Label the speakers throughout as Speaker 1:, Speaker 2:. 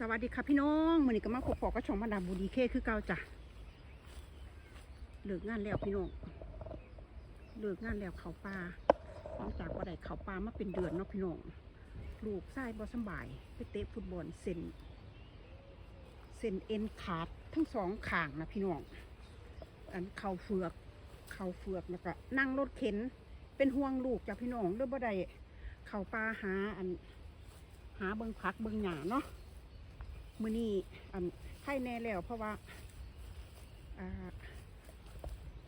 Speaker 1: สวัสดีค่ะพี่น้องมื่อนี้ก็มาพบปอกกระชองมาดามบูดีเคคือเก่าจ้ะเลิกงานแล้วพี่น้องเลิกงานแล้วเขาปลาหลังจากว่าได้เขาปลามาเป็นเดือนเนาะพี่น้องลูกไส้บอสบายไปเตะฟุตบอลเส้นเส้นเอ็นขาดทั้งสองขางนะพี่น้องอันเข่าเฟือกเข่าเฟือกแล้วก็นั่งรถเข็นเป็นห่วงลูกจ้ะพี่น้องเรื่องบ่ได้เขาปลาหาอันหาเบิงพักเบิงหยาเนาะ มือนี้อันไข่แน่แล้วเพราะว่า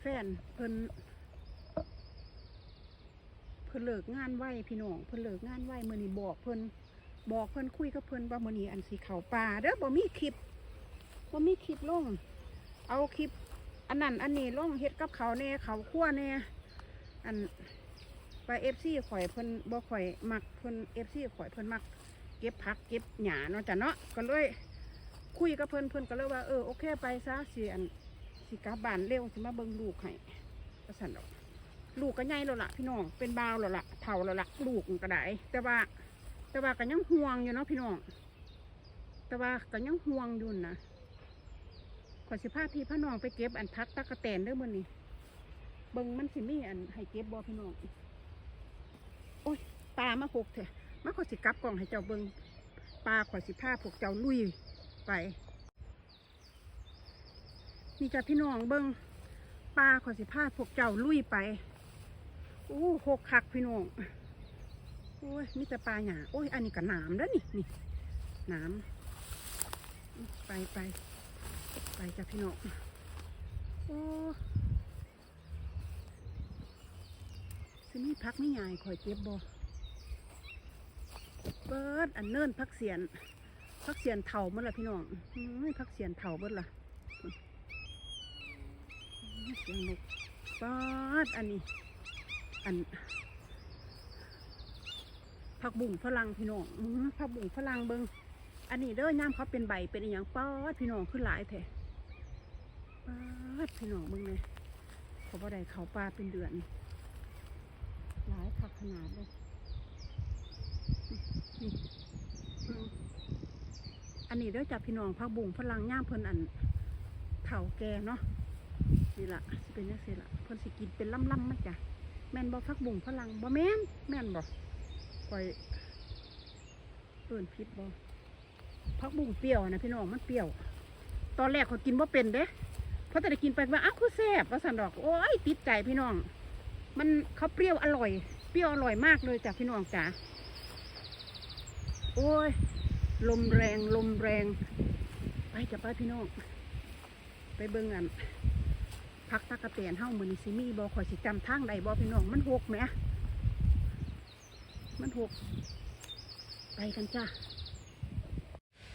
Speaker 1: แฟนเพิ่นเพิ่นเลิกงานไหวพี่น้องเพิ่นเลิกงานไหวมือนี้บอกเพิ่นบอกเพิ่นคุยกับเพิ่นว่ามือนี้อันสีเขาป่าเด้อบ่มีคลิปบ่มีคลิปลง เอาคลิป อันนั้นอันนี้ลงเฮ็ดกับเขาแน่เขาวคั่วแน่อันไปเอฟซีข่อยเพิ่นบ่ข่อยมักเพิ่นเอฟซีข่อยเพิ่นมัก เก็บผักเก็บหญ้าเนาะจ้ะเนาะก็เลยคุยกับเพิ่อนเพิ่อนก็เลยว่าเออโอเคไปซะสิอันสิกลับบ้านเร็วสิมาเบิ่งลูกให้ก็สั่นดอกลูกก็ใหญ่แล้วล่ะพี่น้องเป็นบ่าวแล้วล่ะเฒ่าแล้วล่ะลูกก็ได้แต่ว่า แต่ว่าก็ยังห่วงอยู่เนาะพี่น้อง แต่ว่าก็ยังห่วงอยู่นะขอสิพาพี่พาน้องไปเก็บอันพักตะกะแตนเด้อมื้อนี้เบิ่งมันสิมีอันให้เก็บบ่พี่น้องโอ้ยตามาหกเถอะ มาขอยสิกลับกล่องให้เจ้าเบิงปลาขอยสิผ้าพวกเจ้าลุยไป นี่จ้ะพี่น้องเบิงปลาขอยสิผ้าพวกเจ้าลุยไปโอ้หกคักพี่น้องโอ้ยมีแต่ปลาหยาโอ้ยอันนี้ก็หนามแล้วนี่นี่หนามไปไปไปจ้ะพี่น้องโอ้สิมีพักไม่ใหญ่ข่อยเก็บบ่ เบิดอันเนินพักเสียนพักเสียนเถาเมื่อไรพี่น้องอพักเสียนเถาเบิดละอื้อเสียงนกเบิดอันนี้ อันผักบุ้งฝรั่งพี่น้องอผักบุ้งฝรั่งเบิงอันนี้เด้อย่ามเขาเป็นใบเป็นอย่างป๊อดพี่น้องขึ้นหลายแท้ป๊อดพี่น้องเบิงเลยเขาบ่ได้เขาปลาเป็นเดือน หลายคักขนาดเลย นี่อันนี้เด้อจับพี่น้องพักบุ่งพลังย่ามเพิ่นอันเผาแกเนาะนี่ละเป็นยังไงละเพิ่นสิกินเป็นล่ำๆมาจ้ะแม่นบ่พักบุ่งพลังบ่แม่นแม่นบ่คอยเปิ่นพิษบ่พักบุ่งเปรี้ยวนะพี่น้องมันเปรี้ยว ตอนแรกเขากินบ่เป็นเด้เพราะแต่ได้กินไปว่าอ้าวคือแซ่บว่าสันดอกโอ้ยติดใจพี่น้อง มันเขาเปรี้ยวอร่อย เปรี้ยวอร่อยมากเลยจ้ะพี่น้องจ้ะ โอ้ย ลมแรง ลมแรง ไปจะไปพี่น้อง ไปเบิ่งอันพักตะกะเตียนเฮ้ามือนิซิมีบอคอยสิจำทางใดบอพี่น้อง มันหกไหมมันหก ไปกันจ้า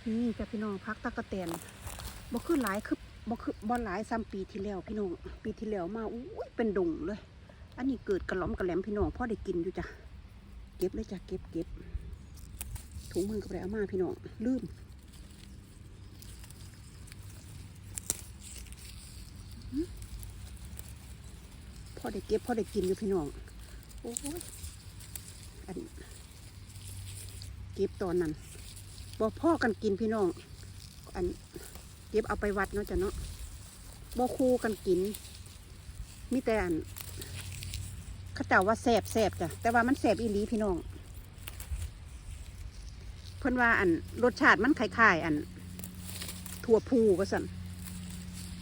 Speaker 1: นี่จ้ะพี่น้องพักตะกะเตียนบ่คือหลายคือบ่คือบ่หลายซ้ำปีที่แล้วพี่น้อง ปีที่แล้วมาอุ้ยเป็นดงเลย อันนี้เกิดกระหล้อมกระแหลมพี่น้องพ่อได้กินอยู่จ้ะ เก็บเลยจ้ะเก็บเก็บ ถุงมือกับไรเอามาพี่น้องลืมหึพอได้เก็บพ่อได้กินอยู่พี่น้องโอ้ยอันเก็บตอนนั้นบ่พ่อกันกินพี่น้อง อันเก็บเอาไปวัดเนาะจ้ะเนาะบ่คู่กันกินมีแต่อันเข้าเจ้าว่าแสบแสบจ้ะแต่ว่ามันแสบอีหลีพี่น้อง เพิ่นว่าอันรสชาติมันคล้ายๆอันถั่วพูว่าสัน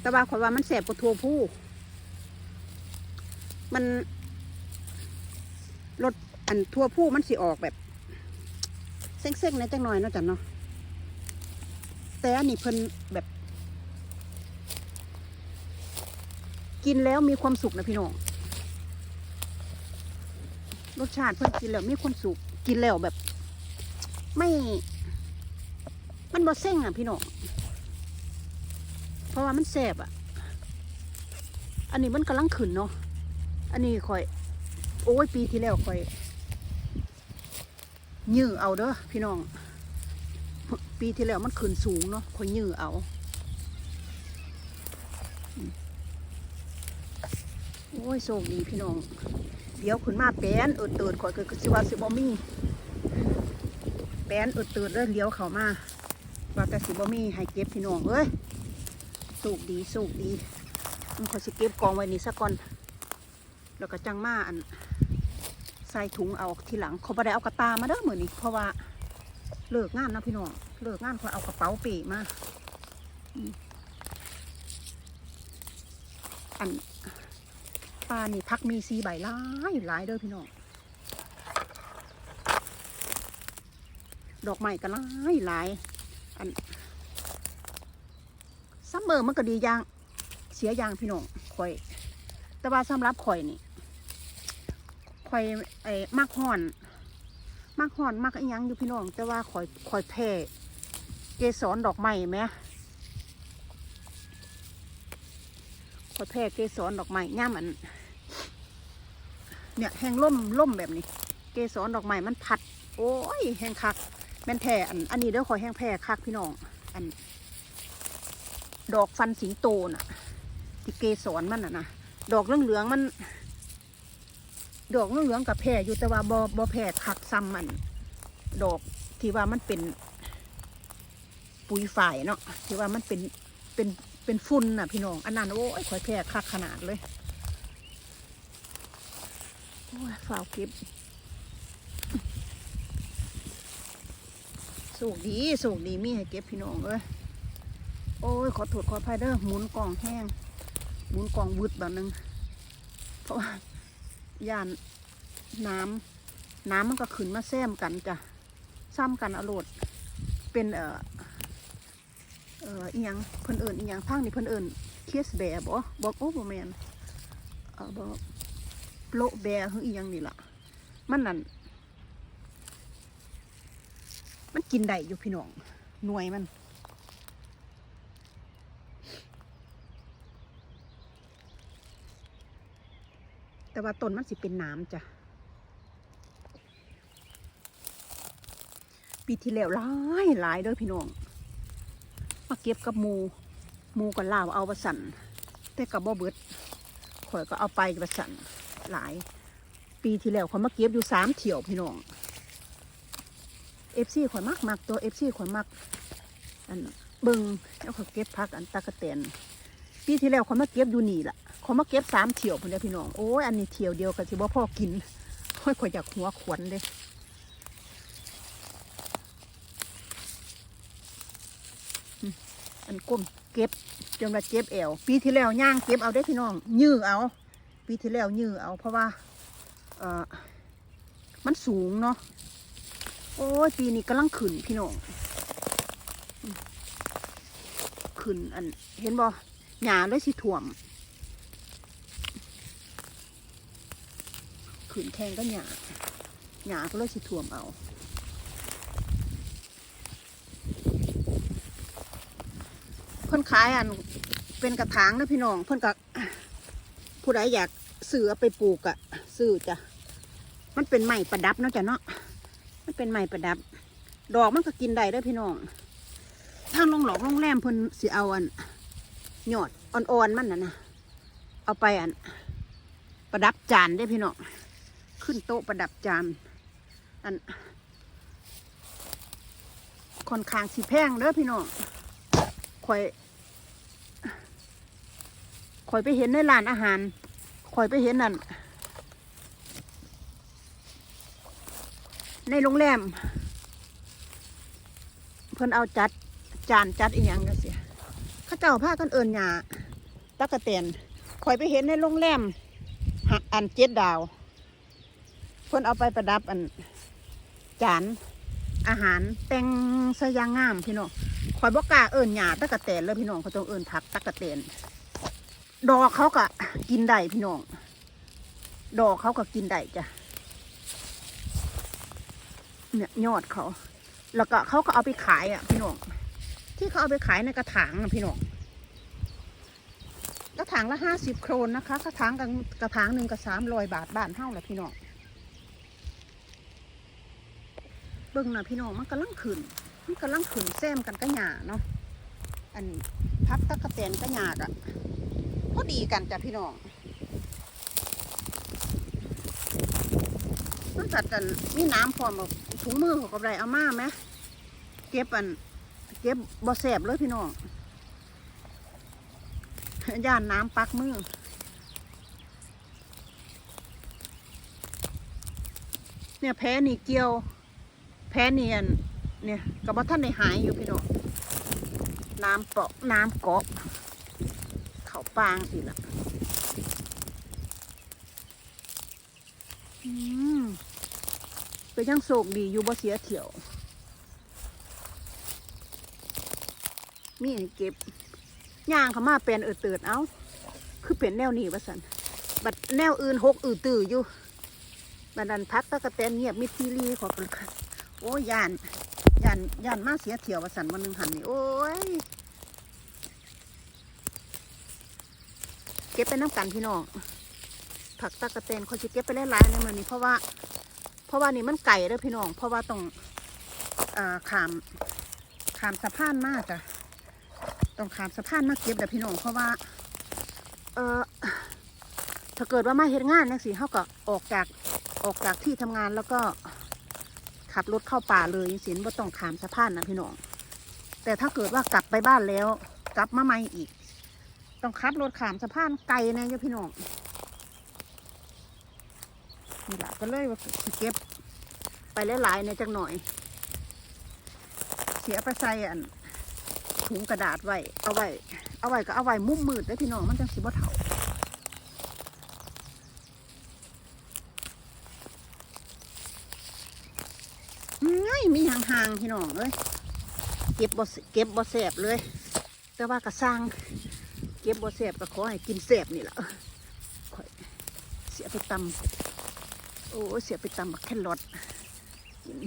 Speaker 1: แต่ว่าขอยว่ามันแสบกว่าถั่วพูมันรสอันถั่วพูมันสิออกแบบเส้งๆในจังหน่อยเนาะจันเนาะแต่อันนี้เพิ่นแบบ กินแล้วมีความสุขนะพี่น้องรสชาติเพิ่นกินแล้วมีความสุขกินแล้วแบบ ไม่ มันบ่เส้งอะพี่น้องเพราะว่ามันแสบอะ อันนี้มันกำลังขึ้นเนาะอันนี้คอย โอ้ยปีที่แล้วคอยยื้อเอาเด้อพี่น้อง ปีที่แล้วมันขึ้นสูงเนาะคอยยื้อเอาโอ้ยโชคดีพี่น้อง เดี๋ยวขึ้นมาแป้นเออเติดคอยก็สิว่าสิบ่มี แป้นอุดตืดแล้วเลี้ยวเขามาว่าแต่สิบ่มีให้เก็บพี่น้องเอ้ยสูกดีสูกดีมันขอสิเก็บกองไว้นี่ซะก่อน แล้วก็จังมาอันใส่ถุงเอาทีหลังเขาบ่ได้เอากระตามาเด้อเหมือนี้เพราะว่าเลิกงานนะพี่น้องเลิกงานเขาเอากระเป๋าป๋มาอันปลานี่พักมีสีใบหลายหลายเด้อพี่น้อง ดอกไม้ก็หลายหลายอันซัมเมอร์มันก็ดีอย่างเสียอย่างพี่น้องข่อย แต่ว่าสำหรับข่อยนี่ข่อยไอ้มักห่อนมักห่อนมักอิหยังอยู่พี่น้อง แต่ว่าข่อยข่อยแพ้เกสรดอกไม้ไหมข่อยแพ้เกสรดอกไม้ย่ามอันเนี่ยแห้งล่มล่มแบบนี้ เกสรดอกไม้มันพัด โอ้ยแห้งคัก แม่นแท้อันอันนี้เด้อข่อยแห้งแพ้คักพี่น้อง อัน ดอกฟันสิงโตน่ะที่เกสรมันน่ะนะดอกเหลืองๆมัน ดอกเหลืองๆกับแพร่อยู่แต่ว่าบ่บ่แพร่คักซ้ำมัน ดอกที่ว่ามันเป็น ปุ๋ยฝ่ายเนาะที่ว่ามันเป็นเป็นเป็นฝุ่นน่ะพี่น้อง อันนั้นโอ้ยข่อยแพร่คักขนาดเลยโอ้ยฝ่าวเก็บ สูกดีสูกดีมีให้เก็บพี่น้องเอ้ยโอ้ยขอโทษขออภัยเด้อหมุนกล่องแห้งหมุนกล่องวืดแบบนึงเพราะว่าย่านน้ำน้ำมันก็ขึ้นมาแซมกันจ้ะซ้ำกันอรรถเป็นเอ่อเอ่ออีหยังเพิ่นเอิญอีหยังทางนี่เพิ่นเอิญเคสแบร์บ่บอกโอ้บ่แมนเอ่อบ่โลแบร์คืออีหยังนี่ล่ะมันนั่นมัน กินได้อยู่พี่น้องหน่วยมัน แต่ว่าต้นมันสิเป็นน้ำจ้ะปีที่แล้วหลายหลายเด้อพี่น้องมาเก็บกับมูมูกับลาวเอาประสันแต่กับบ่เบิดข่อยก็เอาไปประสันหลาย ปีที่แล้วเข่อยมาเก็บอยู่สามเที่ยวพี่น้อง เอฟซีข่อยมักมักตัวเอฟซีข่อยมักอันเบิงแล้วข่อยเก็บพักอันตะกะแตนปีที่แล้วข่อยมาเก็บอยู่นี่ล่ะข่อยมาเก็บสามเที่ยวพุ่นเด้พี่น้องโอ้ยอันนี้เที่ยวเดียวกันสิบ่พ่อกินข่อยข่อยอยากหัวขวนเด้อันก้มเก็บจนมาเจ็บแอวปีที่แล้วย่างเก็บเอาได้พี่น้อง ยื้อเอา ปีที่แล้วยื้อเอา เพราะว่าเออมันสูงเนาะ อ้ยปีนี้กำลังขึ้นพี่น้องอืมขึ้นอันเห็นบ่หญ้าเลยสิถ่วมขึ้นแข่งก็หญ้าหญ้าก็เลยสิถ่วมเอาเพิ่นขายอันเป็นกระถางนะพี่น้องเพิ่นก็ผู้ใดอยากซื้อไปปลูกอะซื้อจ้ะมันเป็นไม้ประดับเนาะจ้ะเนาะ เป็นไม้ประดับ ดอกมันก็กินได้เด้อพี่น้องทางโรงหลอกโรงแรมเพิ่นสิเอาอันหยอดอ่อนๆมันน่ะนะเอาไปอัน ประดับจานได้พี่น้องขึ้นโต๊ะประดับจานอันค่อนข้างสีแพงเด้อพี่น้องข่อยข่อยไปเห็นในร้านอาหารข่อยไปเห็นนั่น ในโรงแรม เพิ่นเอาจัดจานจัดอีหยังกันเสียข้าเจ้าผ้ากันเอิญหยาตะกะเตนข่อยไปเห็นในโรงแรมอันเจ็ดดาว เพิ่นเอาไปประดับอันจานอาหารแต่งสยางงามพี่น้องข่อยบอกกาเอิญหยาตะกะเตนเลยพี่น้องเขาต้องเอิญผักตะกะเตนดอกเขาก็กินได้พี่น้อง ดอกเขาก็กินได้จ้ะ เนี่ยยอดเขา แล้วก็เขาก็เอาไปขายอะพี่น้อง ที่เขาเอาไปขายในกระถางนะพี่น้อง กระถางละห้าสิบโครนนะคะ กระถางกันกระถางหนึ่งก็สามร้อยบาทบ้านเท่าแหละพี่น้องเบิ่งนะพี่น้องมันกำลังขึ้น มันกำลังขึ้นแซมกันกระหยาเนาะ อันพักตะกะแตนกระหยาดอะพอดีกันจ้ะพี่น้องมันตัดกันมีน้ำพร้อมบอก ถุงมือเขาก็ได้เอามาไหมเก็บอัน เก็บบ่แสบเลยพี่น้องย่านน้ำปักมือเนี่ยแพ้นี่เกี่ยว แพ้เนียนเนี่ยกับว่าท่านในหายอยู่พี่น้องน้ำเปาะน้ำเกาะเขาปางสิละอืม ไปยังโศกดีอยู่บ่เสียเที่ยว มีเก็บย่างเขามาเป็นเออเติดเอาคือเป็นแนวนี้วะสันบัดแนวอื่นหกอื่นตื่ออยู่บัดดันพักตะกะแตนเงียบมิดทีรีขอกันค่ะโอ้ยานยานยานมาเสียเที่ยววะสันวันหนึ่งหันนี่โอ้ยเก็บไปน้ำกันพี่น้องผักตะกะแตนเขาจะเก็บไปหลายๆในมันนี้เพราะว่า เพราะว่านี่มันไก่เด้อพี่น้อง เพราะว่าต้องอ่าขามขามสะพานมากจ้ะต้องขามสะพานมาเก็บเด้อพี่น้องเพราะว่า เออถ้าเกิดว่ามาเฮ็ดงานนักสิเขาก็ออกจากออกจากที่ทำงานแล้วก็ขับรถเข้าป่าเลยสินว่าต้องขามสะพานนะพี่น้อง แต่ถ้าเกิดว่ากลับไปบ้านแล้ว กลับมาใหม่อีก ต้องขับรถขามสะพานไกลนะเจ้าพี่น้อง นี่แหละก็เลยว่าเก็บ ไปหลายๆในอยจังหน่อย เสียไปใส่อันถุงกระดาษไว้ เอาไว้ เอาไว้ก็เอาไว้มุมมืดได้พี่น้องมันจังสิบ่เถาง่ายมีห่างๆพี่น้องเลยเก็บบ่เสเก็บบ่แสบเลย แต่ว่ากระสร้างเก็บบ่แสบก็ขอให้กินแสบนี่แหละข่อยเสียไปตำ โอ้เสียไปตำบักแครอทกิน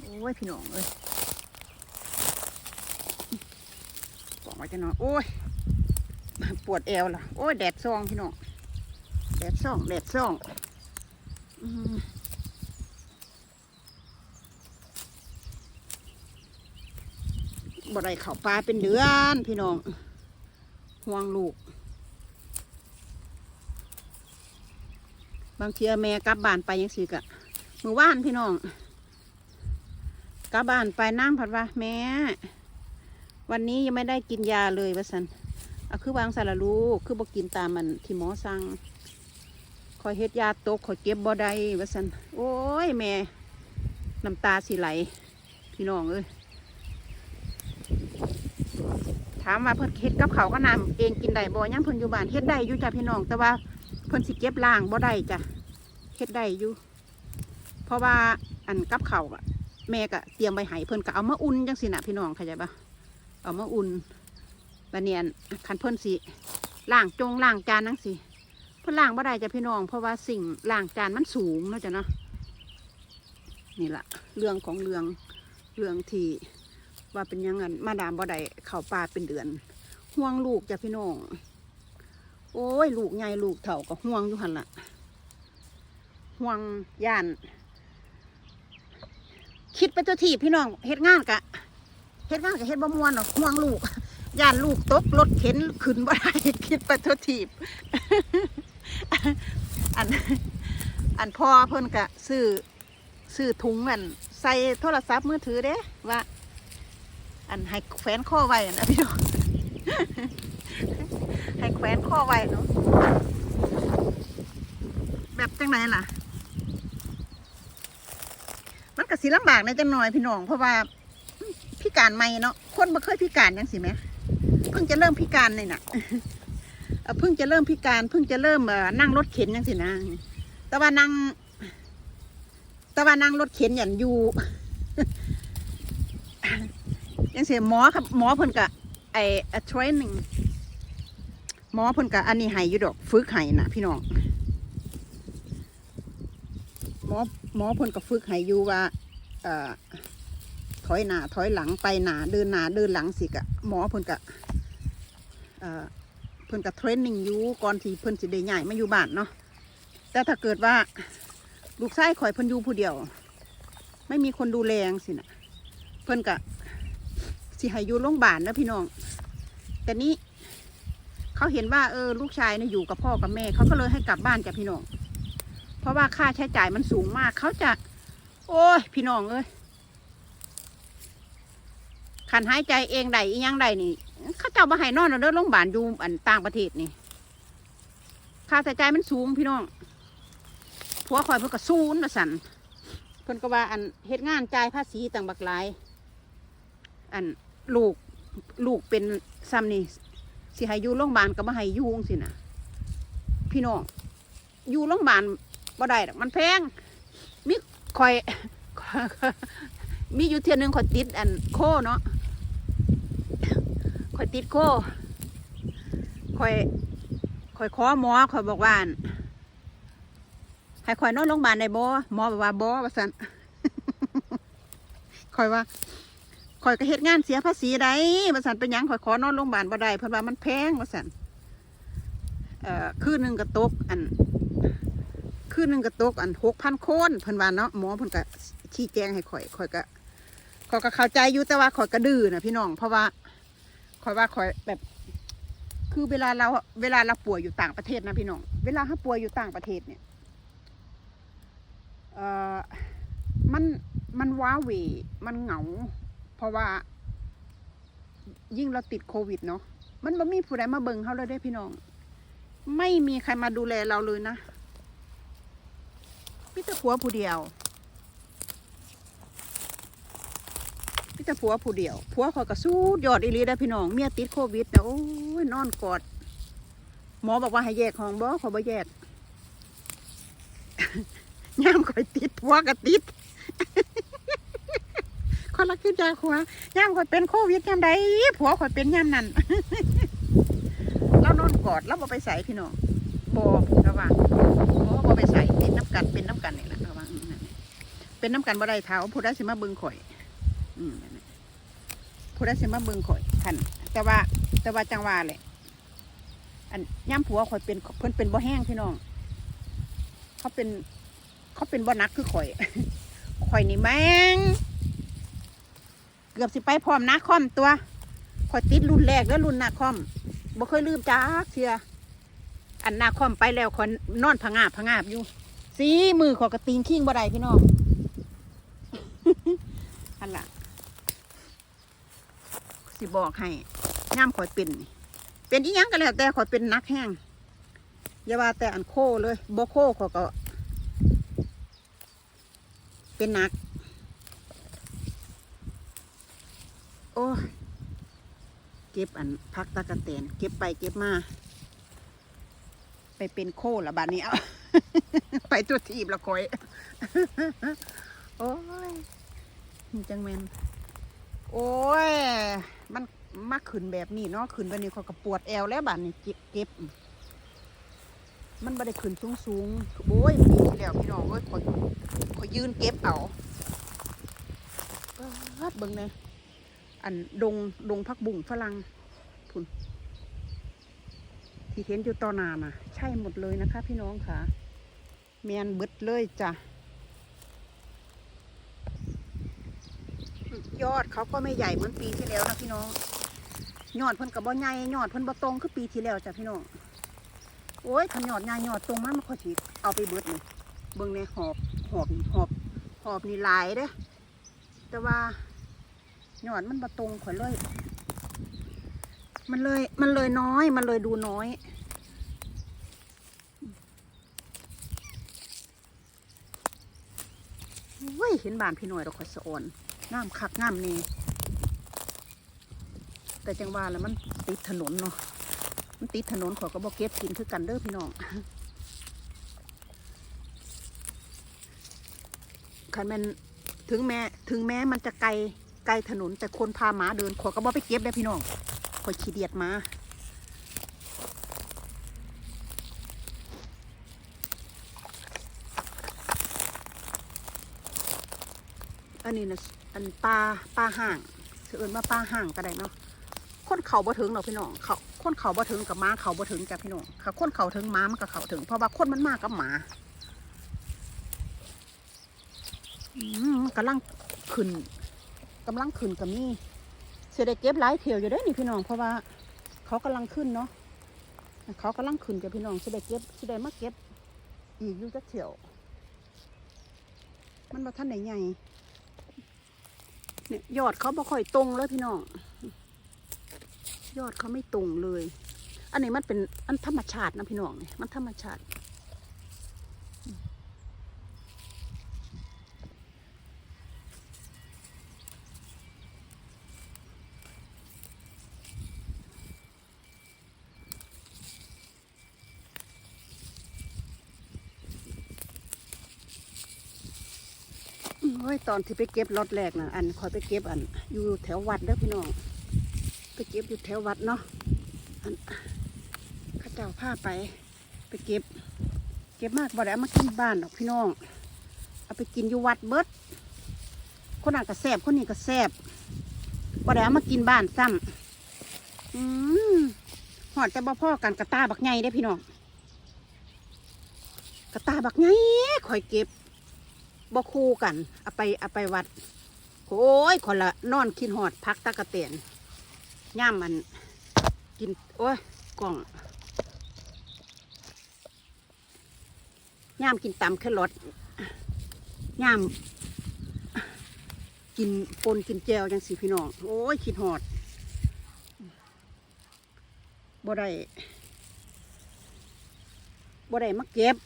Speaker 1: โอ้ยพี่น้องเอ้ยบอกไว้จะนอนโอ้ยปวดแอวล่ะโอ้ยแดดซองพี่น้องแดดซองแดดซองอืมบ่ได้เข้าปลาเป็นเดือน พี่น้องห่วงลูก บางเทีแม่กลับบ้านไปยังสิกะมือว่านพี่น้องกลับบ้านไปนั่งผัดว่าแม่วันนี้ยังไม่ได้กินยาเลยวะสันอาคือวางสารลูกคือบอกกินตามมันที่หมอสั่งคอยเฮ็ดยาตกคอยเก็บบ่ได้วะสันโอ้ยแม่น้ำตาสิไหล พี่น้องเอ้ยถามว่าเพิ่นเฮ็ดกับเขาก็นำเองกินได้บ่ยังเพิ่นอยู่บ้านเฮ็ดได้อยู่จ้ะพี่น้องแต่ว่า พิ่นสิเก็บล้างบ่ได้จ้ะเฮ็ดได้อยู่ เพราะว่าอันกับเขาอะแม่ก็เตรียมไว้ให้เพิ่นก็เอามาอุ่นจังสินะพี่น้องเข้าใจปะเอามาอุ่นบัดเนียนคันเพิ่นสิล้างจงล้างจานนั่งสิเพิ่นล้างบ่ได้จ้ะพี่น้อง เพราะว่าสิ่งล้างจานมันสูงเนาะจ้ะเนาะนี่ละเรื่องของเรื่องเรื่องที่ว่าเป็นยังไงมาดามบ่ได้เข้าป่าเป็นเดือน ห่วงลูกจ้ะพี่น้อง โอ้ย ลูกใหญ่ลูกเถ่าก็ห่วงอยู่หันละห่วงย่าน คิดไปตัวทีพี่น้องเฮ็ดงานกะเฮ็ดงานกะเฮ็ดบ่มวนหรอกห่วงลูกย่านลูกตกรถเข็นขึ้นบ่ได้คิดไปตัวทีอันอันพ่อเพิ่นกะซื้อซื้อถุงอันใส่โทรศัพท์มือถือเด้ว่า อันให้แขวนข้อไว้อันะพี่น้อง ให้แขวนข้อไว้เนาะแบบจังไหนล่ะ มันก็สิลำบากในจังหน่อยพี่น้อง เพราะว่าพิการใหม่เนาะคนบ่เคยพิการยังสิไหมเพิ่งจะเริ่มพิการเลยน่ะเพิ่งจะเริ่มพิการเพิ่งจะเริ่มเอ่อนั่งรถเข็นยังสินะแต่ว่านั่งแต่ว่านั่งรถเข็นอย่างอยู่ยังเสียหมอครับหมอเพิ่นกะไอ้เทรนนิ่ง หมอเพิ่นกะอันนี้ให้อยู่ดอกฝึกให้นะพี่น้องหมอหมอเพิ่นก็ฝึกให้อยู่ว่าเอ่อถอยหน้าถอยหลังไปหน้าเดินหน้าเดินหลังสิกะหมอเพิ่นกะเอ่อเพิ่นกะเทรนนิ่งอยู่ก่อนที่เพิ่นสิได้ย้ายมาอยู่บ้านเนาะแต่ถ้าเกิดว่าลูกชายข่อยเพิ่นอยู่ผู้เดียว ไม่มีคนดูแลสินะเพิ่นกะสิให้อยู่โรงพยาบาลนะพี่น้อง แต่นี้ เขาเห็นว่าเออลูกชายเนี่ยอยู่กับพ่อกับแม่เขาก็เลยให้กลับบ้านจ้ะพี่น้อง เพราะว่าค่าใช้จ่ายมันสูงมากเขาจะ โอ้ยพี่น้องเอ้ยขันหายใจเองใดอียังใดนี่เขาเจ้ามาให้นอนเอาเด้อโรงพยาบาลอยู่อันต่างประเทศนี่ค่าใช้จ่ายมันสูงพี่น้องผัวคอยเพิ่นก็สูนมาสั่นเพิ่นก็ว่าอันเฮ็ดงานจ่ายภาษีต่างบักหลาย อันลูกลูกเป็นซ้ำนี่ สิให้อยู่โรงพยาบาลก็บ่ให้อยู่จังซี่นะพี่น้องอยู่โรงพยาบาลบ่ได้มันแพงมีคอย มีอยู่เทื่อนึงคอยติดอันโคเนาะคอยติดโคคอยคอยขอหมอคอยบอกว่านให้คอยนอนโรงพยาบาลได้บ่หมอบอกว่าบ่ว่าซั่นคอยว่า คอยก็เฮ็ดงานเสียภาษีได้ว่าซั่นเป็นยังคอยขอนอนโรงพยาบาลบ่ได้เพิ่นว่ามันแพงว่าซั่นเอ่อคืนหนึงก็ตกอันคืนหนึงก็ตกอันหกพันโคนเพิ่นว่าเนาะหมอเพิ่นก็ชี้แจงให้ข่อยข่อยก็ข่อยก็เข้าใจอยู่แต่ว่าข่อยก็ดื้อนะพี่น้องเพราะว่าข่อยว่าข่อยแบบ คือเวลาเราเวลาเราป่วยอยู่ต่างประเทศนะพี่น้องเวลาเขาป่วยอยู่ต่างประเทศเนี่ยเอ่อมันมันว้าเหวมันเหงา ราะว่า ยิ่งเราติดโควิดเนาะมันบ่มีผู้ใดมาเบิ่งเขาเลยได้พี่น้อง ไม่มีใครมาดูแลเราเลยนะมิตรผัวผู้เดียวมิตรผัวผู้เดียวผัวเขาก็สู้ยอดอีหลีได้พี่น้องเมียติดโควิดนะโอ้ยนอนกอดหมอบอกว่าให้แยกห้องบ่เขาบ่แยกย่ามข่อยติดผัวก็ติด คนละขึ้นจากหัวย่ามข่อยเป็นโควิดย่ามใดผัวข่อยเป็นย่ามนั้นแล้วนอนกอดแล้วบ่ไปใส่พี่น้องบ่ระวังโอ้บ่ไปใส่เป็นน้ำกันเป็นน้ำกันนี่แหละระวังเป็นน้ำกันบ่ได้เท้าผู้ใดสิมาบิ่งข่อยอืมนั่นน่ะผู้ใดสิมาบิ่งข่อยคันแต่ว่าแต่ว่าจังว่าแหละอันย่ำผัวข่อยเป็นเพิ่นเป็นบ่แห้งพี่น้องเขาเป็น เขาเป็นบ่หนักคือข่อยข่อยนี่แมง เกือบสิไปพร้อมนาคอมตัวขอยติดรุ่นแรกแล้วรุ่นนาคอมบ่เคยลืมจ้าเชียอันหนาคอมไปแล้วคนนอนผงาบผงาบอยู่สีมือขอกระตีนขิ้งบ่ได้พี่น้องอันละสิบอกให้ย่ามขอยเป็น เป็นอีหยังก็แล้ว แต่ขอยเป็นนักแห้งอย่าว่าแต่อันโคเลยบ่โคขอก็ เป็นนัก โอ้เก็บอันพักตะกะเตนเก็บไปเก็บมา ไปเป็นโคละบาดนี้เอาไปตัวทีบละคอย โอ้ยจังแมนโอ้ย มันมาขึ้นแบบนี้เนาะขึ้นแบบนี้เขาก็ปวดแอวแล้วบาดนี้เก็บเก็บมันไม่ได้ขึ้นสูงสูงๆโอ้ยปีที่แล้วพี่น้องเอ้ยขอยขอยยืนเก็บเอาเอิ้ดเบิ่งเลย อันดงดงพักบุ่งฝรั่งที่เห็นอยู่ต่อหนาน่ะ ใช่หมดเลยนะคะ พี่น้องค่ะแมนบิดเลยจ้ะยอดเขาก็ไม่ใหญ่เหมือนปีที่แล้วนะพี่น้องยอดเพิ่นกับบ่ใหญ่ยอดเพิ่นบ่ตรงคือปีที่แล้วจ้ะพี่น้องโอ้ยขันยอดใหญ่ยอดตรงมันมันค่อยสิเอาไปเบิดเลยเบิ่งในหอบหอบหอบหอบนี่หลายเด้แต่ว่า ยอดมันบ่ตรงข่อยเลย มันเลยมันเลยน้อย มันเลยดูน้อย เว้ย เห็นบานพี่หน่อยเราคอยสะออนงามคักงามนี่แต่จังว่าแล้วมันติดถนนเนาะมันติดถนนขอยก็บอกเก็บกินคือกันเด้อพี่น้องคันมันถึงแม้ถึงแม้มันจะไกล ไกลถนนแต่คนพาหมาเดินขอยก็บอกไปเก็บได้พี่น้องคอยขี้เดียดมาอันนี้นะอันปลาปลาห่างเสื่นมาปลาห่างก็ได้เนาะคนเขาบ่ถึงหรอพี่น้องเขาคนเขาบ่ถึงกับม้าเขาบ่ถึงจ้ะพี่น้องเขาคนเขาถึงม้ามันก็เขาถึงเพราะว่าคนมันมากกับหมาอืมกำลังขึ้น กำลังขึ้นกับนี่เสียได้เก็บหลายเที่ยวอยู่ได้นี่พี่น้องเพราะว่า เขากำลังขึ้นเนาะเขากำลังขึ้นกับพี่น้องเสียได้เก็บเสียได้มาเก็บ อีกอยู่จักเที่ยว มันบ่ทันไหนใหญ่เนี่ยยอดเขาบ่ค่อยตรงเลยพี่น้องยอดเขาไม่ตรงเลย อันนี้มันเป็นอันธรรมชาตินะพี่น้องเนี่ยมันธรรมชาติ เฮ้ยตอนที่ไปเก็บรถแรกนะอันคอยไปเก็บอัน อยู่แถววัดเด้อพี่น้องไปเก็บอยู่แถววัดเนาะอันข้าเจ้าพาไป ไปเก็บ เก็บมากบ่ได้เอามากินบ้านดอกพี่น้อง เอาไปกินอยู่วัดเบิดคนนั้นก็แซบคนนี้ก็แซบบ่ได้เอามากินบ้านซ้ำอืมหอดแต่บ่พ่อกันกระตาบักไงได้พี่น้องกระตาบักไงคอยเก็บ บ่คู่กันเอาไปเอาไปวัดโอ้ยคนละนอนคิดหอดพักตะกะเตียนย่ามมันกินโอ้ยกล่องย่ามกินตำแครอทย่ามกินปนกินแจวจังสีพี่น้องโอ้ยคิดหอดบ่ได้บ่ได้มาเก็บ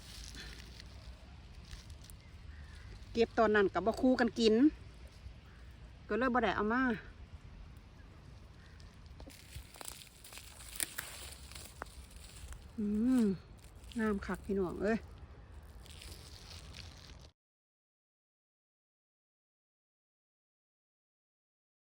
Speaker 1: เก็บตอนนั้นกับบ่คู่กันกิน ก็เลยบ่ได้เอามาอืมน้ำคักพี่น้องเอ้ย